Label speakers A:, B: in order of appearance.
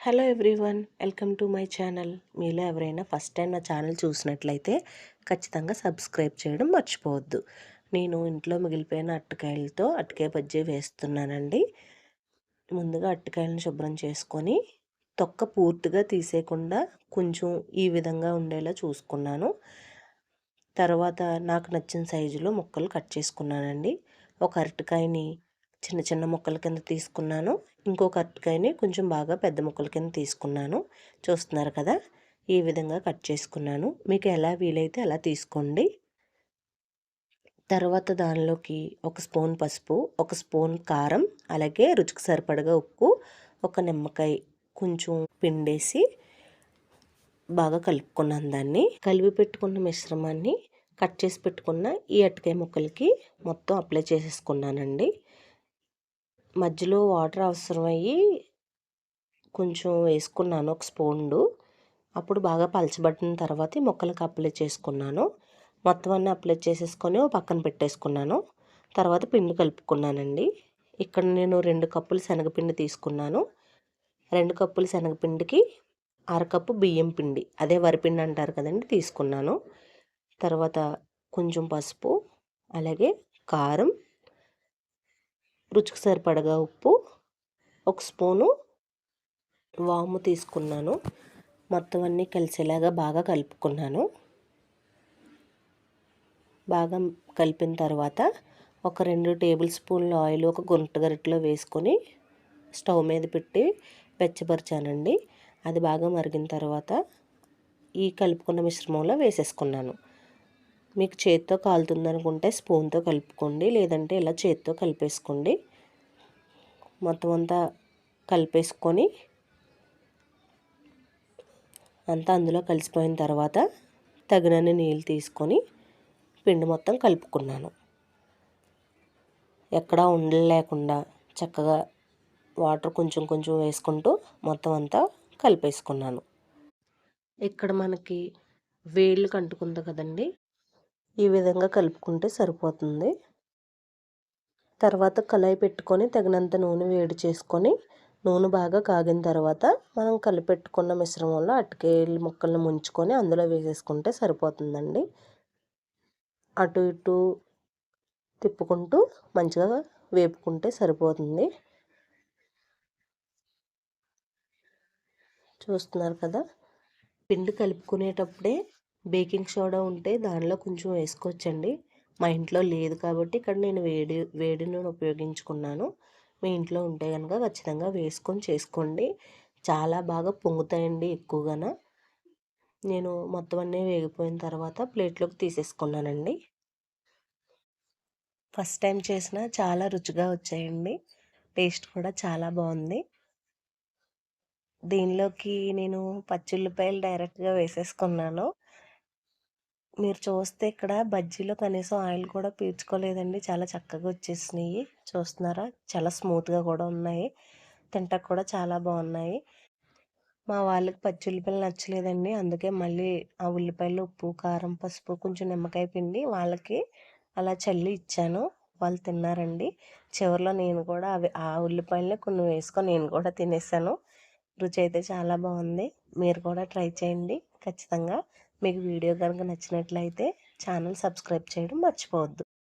A: Hello everyone welcome to my channel. మీలో ఎవరైనా first time నా ఛానల్ చూసినట్లయితే ఖచ్చితంగా సబ్స్క్రైబ్ చేయడం మర్చిపోవద్దు. నేను ఇంట్లో మిగిలిపోయిన అట్టకాయలతో అట్టకాయ బజ్జీ వేస్తున్నానండి. ముందుగా అట్టకాయలను శుభ్రం చేసుకొని తొక్క పూర్తిగా తీసేయకుండా కొంచెం ఈ విధంగా ఉండేలా చూసుకున్నాను. తర్వాత నాకు నచ్చిన సైజులో ముక్కలు కట్ చేసుకున్నానండి. ఒక అరటికాయని చిన్న చిన్న ముక్కల కింద తీసుకున్నాను. ఇంకొక అరటికాయని కొంచెం బాగా పెద్ద ముక్కల కింద తీసుకున్నాను. చూస్తున్నారు కదా? ఈ విధంగా కట్ చేసుకున్నాను. మీకు ఎలా వీలైతే అలా తీసుకోండి. తర్వాత దానిలోకి ఒక స్పూన్ పసుపు ఒక స్పూన్ కారం అలాగే రుచికి సరిపడగా ఉప్పు ఒక నిమ్మకాయ కొంచెం పిండేసి బాగా కలుపుకున్నాను దాన్ని. కలిపి పెట్టుకున్న మిశ్రమాన్ని కట్ చేసి పెట్టుకున్న ఈ అటకాయ ముక్కలకి మొత్తం అప్లై చేసేసుకున్నానండి. మధ్యలో వాటర్ అవసరమయ్యి కొంచెం వేసుకున్నాను ఒక స్పూన్డు. అప్పుడు బాగా పలచబడిన తర్వాత మొక్కలకు అప్లై చేసుకున్నాను. మొత్తం అన్నీ అప్లై చేసేసుకొని పక్కన పెట్టేసుకున్నాను. తర్వాత పిండి కలుపుకున్నానండి. ఇక్కడ నేను రెండు కప్పులు శనగపిండి తీసుకున్నాను. రెండు కప్పులు శనగపిండికి అరకప్పు బియ్యం పిండి అదే వరిపిండి అంటారు కదండి తీసుకున్నాను. తర్వాత కొంచెం పసుపు అలాగే కారం రుచికి సరిపడగా ఉప్పు ఒక స్పూను వాము తీసుకున్నాను. మొత్తం అన్నీ కలిసేలాగా బాగా కలుపుకున్నాను. బాగా కలిపిన తర్వాత ఒక రెండు టేబుల్ స్పూన్ల ఆయిల్ ఒక గుంట గరిటలో వేసుకొని స్టవ్ మీద పెట్టి వెచ్చపరిచానండి. అది బాగా మరిగిన తర్వాత ఈ కలుపుకున్న మిశ్రమంలో వేసేసుకున్నాను. మీకు చేత్తో కాలుతుంది అనుకుంటే స్పూన్తో కలుపుకోండి లేదంటే ఇలా చేత్తో కలిపేసుకోండి. మొత్తం అంతా కలిపేసుకొని అంతా అందులో కలిసిపోయిన తర్వాత తగినన్ని నీళ్ళు తీసుకొని పిండి మొత్తం కలుపుకున్నాను. ఎక్కడా ఉండలేకుండా చక్కగా వాటర్ కొంచెం కొంచెం వేసుకుంటూ మొత్తం అంతా కలిపేసుకున్నాను. ఇక్కడ మనకి వేళ్ళు కంటుకుంది కదండి ఈ విధంగా కలుపుకుంటే సరిపోతుంది. తర్వాత కళాయి పెట్టుకొని తగినంత నూనె వేడి చేసుకొని నూనె బాగా కాగిన తర్వాత మనం కలిపెట్టుకున్న మిశ్రమంలో అటుకేలు ముక్కలను ముంచుకొని అందులో వేసేసుకుంటే సరిపోతుందండి. అటు ఇటు తిప్పుకుంటూ మంచిగా వేపుకుంటే సరిపోతుంది. చూస్తున్నారు కదా? పిండి కలుపుకునేటప్పుడే బేకింగ్ సోడా ఉంటే దానిలో కొంచెం వేసుకోవచ్చండి. మా ఇంట్లో లేదు కాబట్టి ఇక్కడ నేను వేడి వేడి నూనె ఉపయోగించుకున్నాను. మీ ఇంట్లో ఉంటే కనుక ఖచ్చితంగా వేసుకొని చేసుకోండి. చాలా బాగా పొంగుతాయండి ఎక్కువగా నేను మొత్తం అన్నీ వేగిపోయిన తర్వాత ప్లేట్లోకి తీసేసుకున్నానండి. ఫస్ట్ టైం చేసిన చాలా రుచిగా వచ్చాయండి. టేస్ట్ కూడా చాలా బాగుంది. దీనిలోకి నేను పచ్చిల్లిపాయలు డైరెక్ట్గా వేసేసుకున్నాను. మీరు చూస్తే ఇక్కడ బజ్జీలో కనీసం ఆయిల్ కూడా పీల్చుకోలేదండి. చాలా చక్కగా వచ్చేసినాయి. చూస్తున్నారా? చాలా స్మూత్గా కూడా ఉన్నాయి. తింటకు కూడా చాలా బాగున్నాయి. మా వాళ్ళకి పచ్చి ఉల్లిపాయలు నచ్చలేదండి. అందుకే మళ్ళీ ఆ ఉల్లిపాయలు ఉప్పు కారం పసుపు కొంచెం నిమ్మకాయ పిండి వాళ్ళకి అలా చల్లి ఇచ్చాను. వాళ్ళు తిన్నారండి. చివరిలో నేను కూడా అవి ఆ ఉల్లిపాయలని కొన్ని వేసుకొని నేను కూడా తినేసాను. రుచి అయితే చాలా బాగుంది. మీరు కూడా ట్రై చేయండి. ఖచ్చితంగా మీకు వీడియో కనుక నచ్చినట్లయితే ఛానల్ సబ్స్క్రైబ్ చేయడం మర్చిపోవద్దు.